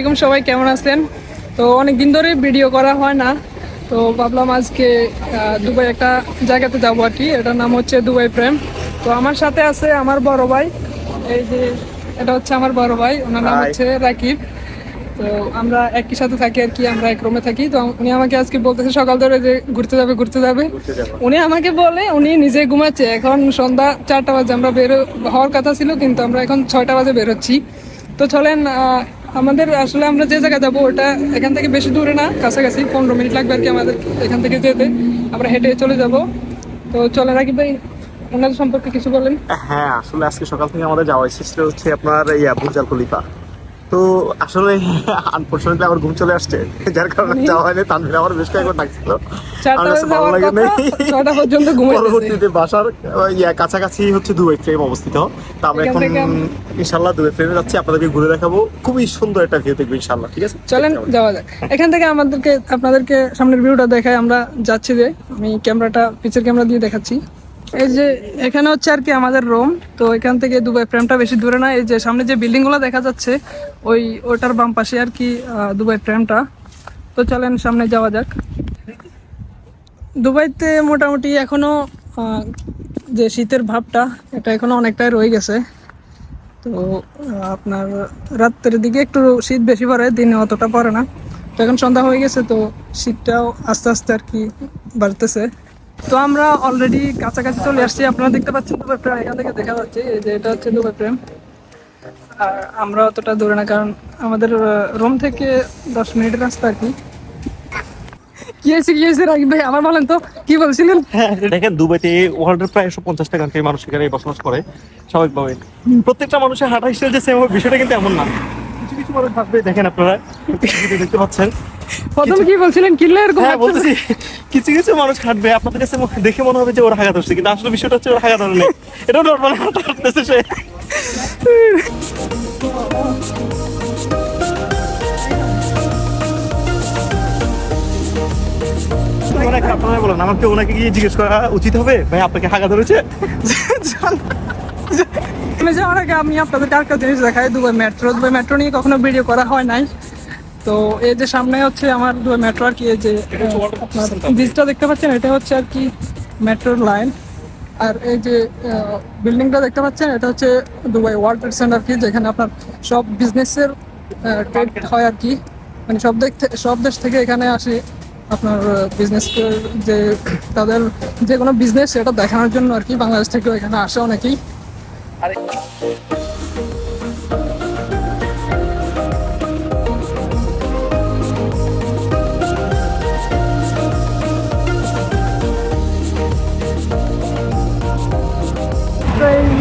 আলাইকুম সবাই কেমন আছেন? তো অনেক দিন ধরে ভিডিও করা হয় না। তো ভাবলাম আজকে দুবাই একটা জায়গাতে যাব আর কি। এটার নাম হচ্ছে দুবাই প্রেম। তো আমার সাথে আছে আমার বড় ভাই। এই যে এটা হচ্ছে আমার বড় ভাই। ওনার নাম হচ্ছে রাকিব। তো আমরা একই সাথে থাকি আর কি আমরা এক রুমে থাকি। তো উনি আমাকে আজকে বলতেছে সকাল ধরে যে ঘুরতে যাবে ঘুরতে যাবে। উনি আমাকে বলে উনি নিজে ঘুমাচ্ছে। এখন সন্ধ্যা চারটা বাজে। আমরা বেরো হওয়ার কথা ছিল কিন্তু আমরা এখন ছয়টা বাজে বেরোচ্ছি। তো চলেন আমাদের আসলে আমরা যে জায়গায় যাব, ওটা এখান থেকে বেশি দূরে না, কাছাকাছি পনেরো মিনিট লাগবে আর কি আমাদের এখান থেকে যেতে। আমরা হেঁটে চলে যাব। তো চলে রাখি ভাই ওনাদের সম্পর্কে কিছু বলেন। হ্যাঁ আসলে আজকে সকাল থেকে আমাদের যাওয়া ছিল হচ্ছে আপনার ইয়া বুজাল খলিফা। তো আসলে আনফর্চুনেটলি আমার ঘুম চলে আসছে। যার কারণে যাওয়া হয়নি তানভীর আমার বেশ কয়েকবার ডাকছিল আমার কাছে ভালো লাগে নাই। পর্যন্ত পরবর্তীতে বাসার ইয়া কাছাকাছি হচ্ছে দুবাই ফ্রেম অবস্থিত। তো আমরা এখন ইনশাল্লাহ দুবাই ফ্রেমে যাচ্ছি আপনাদেরকে ঘুরে দেখাবো। খুবই সুন্দর একটা ভিউ দেখব ইনশাল্লাহ ঠিক আছে? চলেন যাওয়া যাক। এখান থেকে আমাদেরকে আপনাদেরকে সামনের ভিউটা দেখায় আমরা যাচ্ছি যে আমি ক্যামেরাটা পিছের ক্যামেরা দিয়ে দেখাচ্ছি। এই যে এখানে হচ্ছে আর কি আমাদের রুম তো এখান থেকে দুবাই প্রেমটা বেশি দূরে না এই যে সামনে যে বিল্ডিংগুলো দেখা যাচ্ছে, ওই ওটার বাম পাশে আর কি দুবাই প্রেমটা তো চলেন সামনে যাওয়া যাক। দুবাইতে মোটামুটি এখনও যে শীতের ভাবটা, এটা এখনও অনেকটাই রয়ে গেছে। তো আপনার রাত্রের দিকে একটু শীত বেশি পড়ে, দিনে অতটা পড়ে না। তো এখন সন্ধ্যা হয়ে গেছে, তো শীতটাও আস্তে আস্তে আর কি বাড়তেছে। তো আমরা অলরেডি কাছাকাছি চলে আসছি। আপনারা দেখতে পাচ্ছেন দুবাই প্রেম, এখান থেকে দেখা যাচ্ছে এই যে এটা হচ্ছে দুবাই প্রেম। আর আমরা অতটা দূরে না, কারণ আমাদের রুম থেকে দশ মিনিটের রাস্তা আর কি। কি ভাই, আমার বলেন তো, কি হ্যাঁ দেখেন দুবাইতে ওয়ার্ল্ডের মানুষ এখানে বসবাস করে, স্বাভাবিকভাবে। প্রত্যেকটা মানুষের হাঁটা যে বিষয়টা কিন্তু এমন না। মানুষ ভাববে দেখেন আপনারা দেখতে পাচ্ছেন। প্রথমে কি বলছিলেন কিনলে এরকম হ্যাঁ? বলতেছি কিছু কিছু মানুষ হাঁটবে আপনাদের কাছে দেখে মনে হবে যে ওরা হাগা ধরছে কিন্তু আসলে বিষয়টা হচ্ছে ওরা হাগা ধরে নেই। নর্মাল হাঁটা হাঁটতেছে সে। আপনারা বলেন আমাকে ওনাকে গিয়ে জিজ্ঞেস করা উচিত হবে? ভাই আপনাকে হাগা ধরেছে? আমি যাওয়ার আগে আমি আপনাদেরকে আরেকটা জিনিস দেখাই দুবাই মেট্রো। দুবাই মেট্রো নিয়ে কখনো ভিডিও করা হয় নাই। তো এই যে সামনে হচ্ছে আমার দুবাই মেট্রো আর কি এই যে ব্রিজটা দেখতে পাচ্ছেন? এটা হচ্ছে আর কি মেট্রোর লাইন আর এই যে বিল্ডিংটা দেখতে পাচ্ছেন? এটা হচ্ছে দুবাই ওয়ার্ল্ড ট্রেড সেন্টার কি যেখানে আপনার সব বিজনেসের ট্রেড হয় আর কি। মানে সব দিক সব দেশ থেকে এখানে আসে আপনার বিজনেস যে তাদের যে কোনো বিজনেস সেটা দেখানোর জন্য আর কি বাংলাদেশ থেকেও এখানে আসে অনেকেই।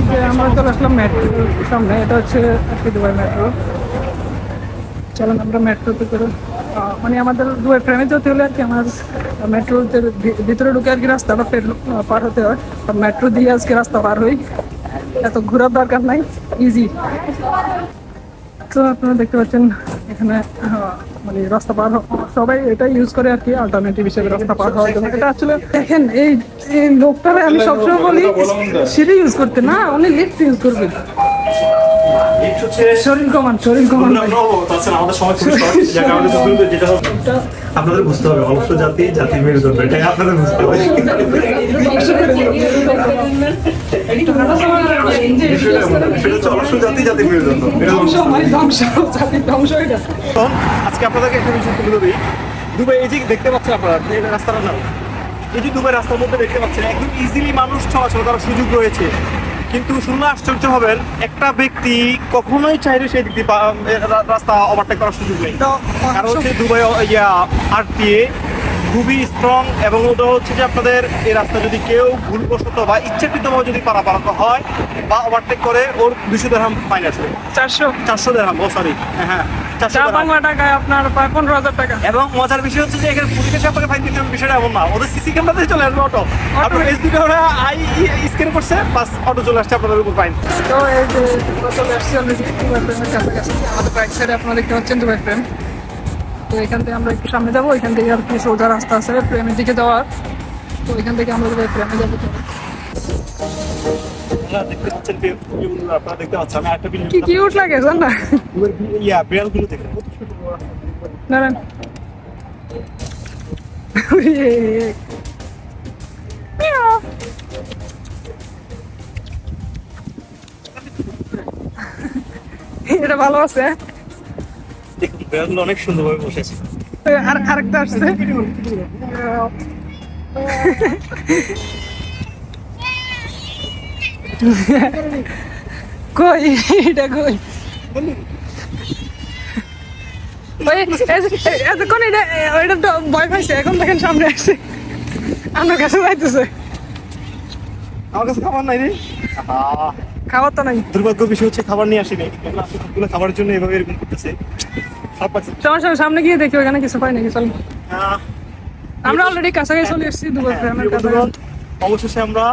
যে আমরা চলে আসলাম মেট্রোর সামনে, এটা হচ্ছে দুবাই মেট্রো চলেন আমরা মেট্রোতে করে মানে আমাদের দুবাই ট্রেনে যেতে হলে আর কি আমার মেট্রোতে ভিতরে ঢুকে আর কি রাস্তাটা পের হতে হয়। আর মেট্রো দিয়ে আজকে রাস্তা পার হই। এত ঘোরার দরকার নাই ইজি তো আপনারা দেখতে পাচ্ছেন এখানে মানে রাস্তা পার সবাই এটা ইউজ করে আর কি অল্টারনেটিভ হিসেবে রাস্তা পার হওয়ার জন্য এটা আসলে দেখেন এই এই লোকটারে আমি সবসময় বলি সিঁড়ি ইউজ করতে না উনি লিফট ইউজ করবেন আপনাদের বুঝতে হবে অলস জাতি জাতি মেরুদণ্ড এটাই আপনাদের বুঝতে হবে। আজকে আপনাদেরকে একটা বিষয় তুলে দুবাই এই যে দেখতে পাচ্ছেন আপনারা এই রাস্তাটা এই যে দুবাই রাস্তার মধ্যে দেখতে পাচ্ছেন একদম ইজিলি মানুষ চলাচল করার সুযোগ রয়েছে। কিন্তু শুনলে আশ্চর্য হবেন একটা ব্যক্তি কখনোই চাইলে সেই দিক দিয়ে রা- রাস্তা ওভারটেক করার সুযোগ নেই। তো, কারণ হচ্ছে দুবাই ইয়া ইয়া আরটিএ খুবই স্ট্রং এবং ওটা হচ্ছে যে আপনাদের এই রাস্তা যদি কেউ ভুলবশত বা ইচ্ছাকৃতভাবে যদি পারাপার হয় বা ওভারটেক করে ওর দুশো দেড়হাম ফাইন আসবে চারশো? চারশো দেড়হাম ও সরি হ্যাঁ চারশো চা বাংলা টাকায় আপনার প্রায় পনেরো হাজার টাকা। এবং মজার বিষয় হচ্ছে যে এখানে এসে ফাইন দিতে বিষয়টা এমন না। ওদের সিসি ক্যামেরাতে চলে আসবে অটো আপনার এসডি ক্যামেরা আই স্ক্যান করছে বাস অটো চলে আসছে আপনাদের উপর ফাইন তো এই যে আমরা চলে আসছি অলরেডি কাছাকাছি আমাদের বাইক সাইডে আপনারা দেখতে পাচ্ছেন দুবাই তো এখান থেকে আমরা একটু সামনে যাব এখান থেকে আর কি সোজা রাস্তা আছে প্রেমের দিকে যাওয়ার। তো এখান থেকে আমরা দুবাই যাব আপনারা দেখতে পাচ্ছেন প্রিয় প্রিয় বন্ধুরা, আপনারা দেখতে পাচ্ছেন আমি আরেকটা বিড়াল কি কিউট লাগে জান না? ইয়া বিড়ালগুলো দেখেন। দাঁড়ান। মিয়াও। এটা ভালো আছে। দেখুন বিড়ালগুলো অনেক সুন্দরভাবে বসেছে আর আরেকটা আসছে। কই? এটা কই? ওই এ- এতক্ষণ এটা ওইটা তো ভয় পাইছে এখন দেখেন সামনে আসছে। আমার কাছে যাইতেছে। আমার কাছে খাবার নাই রে। আহা, খাবার তো নাই। দুর্ভাগ্য বিষয় হচ্ছে খাবার নিয়ে আসিনি। খাবারের জন্য এভাবে এরকম করতেছে। সামনে গিয়ে দেখি ওখানে কিছু পাই নাকি চল। আমরা অলরেডি কাছাকাছি চলে এসেছি দুবার হ্যাঁ, অবশেষে আমরা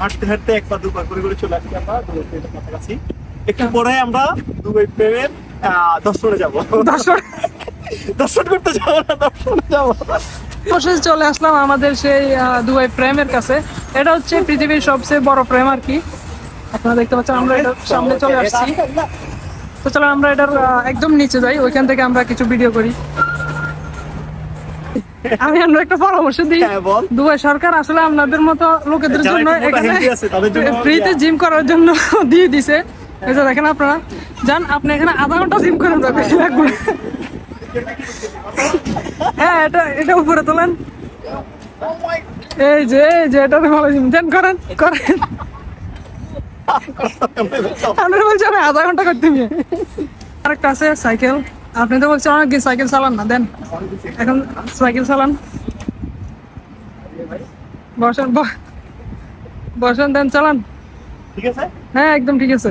হাঁটতে হাঁটতে একবার দুবার করে করে চলে আসছি আমরা দুবাই কাছাকাছি একটু পরে আমরা দুবাই প্রেমের দর্শনে যাব। দর্শক দর্শন করতে যাব না দর্শনে যাব। অবশেষে চলে আসলাম আমাদের সেই দুবাই প্রেমের কাছে। এটা হচ্ছে পৃথিবীর সবচেয়ে বড় প্রেম আর কি। আপনারা দেখতে পাচ্ছেন আমরা এটার সামনে চলে আসছি। তো চলো আমরা এটার একদম নিচে যাই ওইখান থেকে আমরা কিছু ভিডিও করি। আমি আমরা একটা পরামর্শ দিই। হ্যাঁ, দুবাই সরকার আসলে আপনাদের মতো লোকেদের জন্য ফ্রিতে জিম করার জন্য দিয়ে দিছে। এই যে দেখেন আপনারা। যান আপনি এখানে আধা ঘণ্টা জিম করেন বেশি লাগবে। হ্যাঁ এটা এটা উপরে তোলেন। এই যে এই যে এটা ভালো জিম দেন করেন করেন। আমরা বলছি আমি আধা ঘণ্টা করতে আরেকটা আছে সাইকেল। আপনি তো বলছেন অনেক সাইকেল চালান না দেন। এখন সাইকেল চালান। বসেন বসেন দেন চালান। ঠিক আছে? হ্যাঁ একদম ঠিক আছে।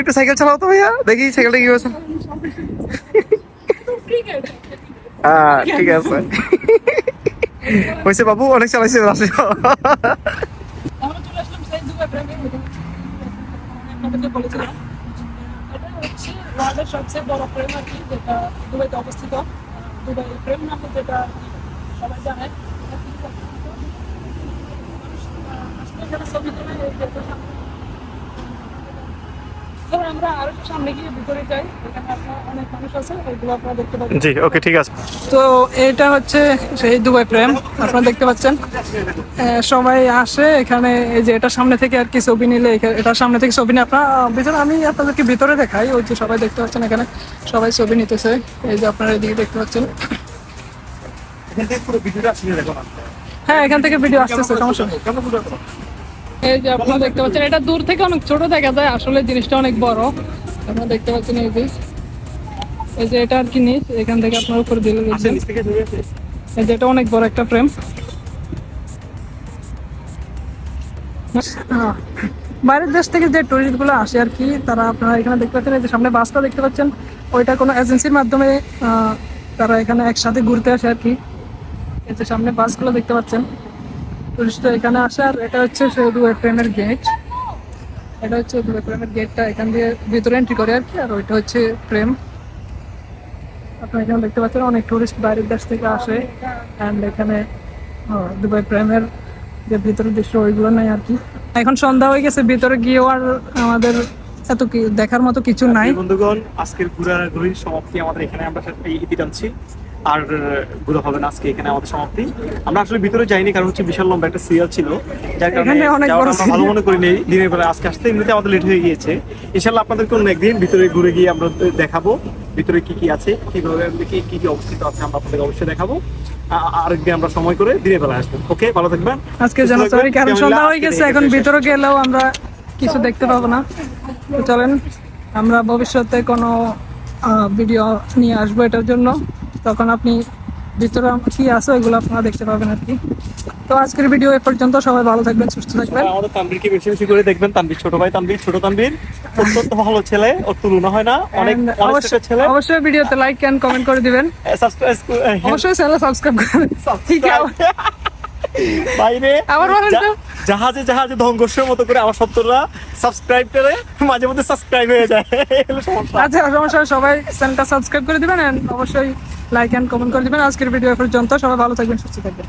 একটু সাইকেল চালাও তো ভাইয়া দেখি সাইকেলটা কি হয়েছে। ঠিক আছে। হয়েছে বাবু অনেক চালাইছে হচ্ছে ওয়ার্ল্ডের সবচেয়ে বড় প্রেম আর কি, যেটা দুবাইতে অবস্থিত। দুবাই প্রেম নামে যেটা সবাই জানে। আসলে এখানে ছবি তোলা এই তো আমরা আরও সামনে গিয়ে ভিতরে যাই। এখানে আপনার অনেক মানুষ আছে ওইগুলো আপনারা দেখতে পাবেন জি ওকে ঠিক আছে। তো এটা হচ্ছে সেই দুবাই প্রেম আপনারা দেখতে পাচ্ছেন। সবাই আসে এখানে এই যে এটার সামনে থেকে আর কি ছবি নিলে এটার সামনে থেকে ছবি নিয়ে আপনারা ভিতরে আমি আপনাদেরকে ভিতরে দেখাই ওই যে সবাই দেখতে পাচ্ছেন এখানে সবাই ছবি নিতেছে এই যে আপনারা এদিকে দেখতে পাচ্ছেন। হ্যাঁ এখান থেকে ভিডিও আসতেছে সমস্যা নেই? এই যে আপনারা দেখতে পাচ্ছেন এটা দূর থেকে অনেক ছোট দেখা যায় আসলে জিনিসটা অনেক বড়। আপনারা দেখতে পাচ্ছেন এই যে। এই যে এটা আর কি নিচ এখান থেকে আপনার উপর দিলে এই যে এটা অনেক বড় একটা ফ্রেম বাইরের দেশ থেকে যে টুরিস্টগুলো আসে আর কি তারা আপনারা এখানে দেখতে পাচ্ছেন এই যে সামনে বাসটা দেখতে পাচ্ছেন ওইটা কোনো এজেন্সির মাধ্যমে আহ, তারা এখানে একসাথে ঘুরতে আসে আর কি। এই যে সামনে বাসগুলো দেখতে পাচ্ছেন। টুরিস্ট এখানে আসে আর এটা হচ্ছে দুবাই প্রেমের গেট এটা হচ্ছে দুবাই প্রেমের গেটটা এখান দিয়ে ভিতরে এন্ট্রি করে আর কি আর ওইটা হচ্ছে প্রেম আপনারা এখানে দেখতে পাচ্ছেন অনেক টুরিস্ট বাইরের দেশ থেকে আসে অ্যান্ড এখানে দুবাই প্রেমের যে ভিতরের দৃশ্য ওইগুলো নাই আর কি। এখন সন্ধ্যা হয়ে গেছে ভিতরে গিয়েও আর আমাদের এত দেখার মতো কিছু নাই। বন্ধুগণ আজকের ঘোরাঘুরির সমাপ্তি আমাদের এখানে আমরা এই ইতি টানছি। আর ঘুরে হবে না আজকে এখানে আমাদের সমাপ্তি। আমরা আসলে ভিতরে যাইনি কারণ হচ্ছে বিশাল লম্বা একটা সিরিয়াল ছিল। যার কারণে ভালো মনে করি নেই দিনের বেলা আজকে আসতে এমনিতে আমাদের লেট হয়ে গিয়েছে। ইনশাল্লাহ আপনাদেরকে অন্য একদিন ভিতরে ঘুরে গিয়ে আমরা দেখাবো। ভিতরে কি কি আছে কীভাবে কি কি কি অবস্থিত আছে আমরা আপনাদের অবশ্যই দেখাবো। আরেকদিন আমরা সময় করে দিনের বেলা আসব। ওকে ভালো থাকবেন। আজকে যেন সরি কারণ সন্ধ্যা হয়ে গেছে এখন ভিতরে গেলেও আমরা কিছু দেখতে পাবো না। চলেন আমরা ভবিষ্যতে কোনো ভিডিও নিয়ে আসব এটার জন্য। তখন আপনি ভিতরে কি আছে ওইগুলো আপনারা দেখতে পাবেন আর কি। তো আজকের ভিডিও এ পর্যন্ত সবাই ভালো থাকবেন সুস্থ থাকবেন। আমাদের তানবীরকে বেশি বেশি করে দেখবেন তানবীর ছোট ভাই তানবীর ছোট তানবীর অত্যন্ত ভালো ছেলে ওর তুলনা হয় না। অনেক অবশ্যই ছেলে। অবশ্যই ভিডিওতে লাইক এন্ড কমেন্ট করে দিবেন। অবশ্যই চ্যানেল সাবস্ক্রাইব করবেন ঠিক আছে। বাইরে। আবার বলেন তো? জাহাজে জাহাজে ধঙ্গস্যের মতো করে আমার সত্তররা সাবস্ক্রাইব করে মাঝে মধ্যে সাবস্ক্রাইব হয়ে যায়। আচ্ছা সমস্যা সবাই চ্যানেলটা সাবস্ক্রাইব করে দিবেন এন্ড অবশ্যই লাইক এন্ড কমেন্ট করে দিবেন। আজকের ভিডিও পর্যন্ত। সবাই ভালো থাকবেন সুস্থ থাকবেন।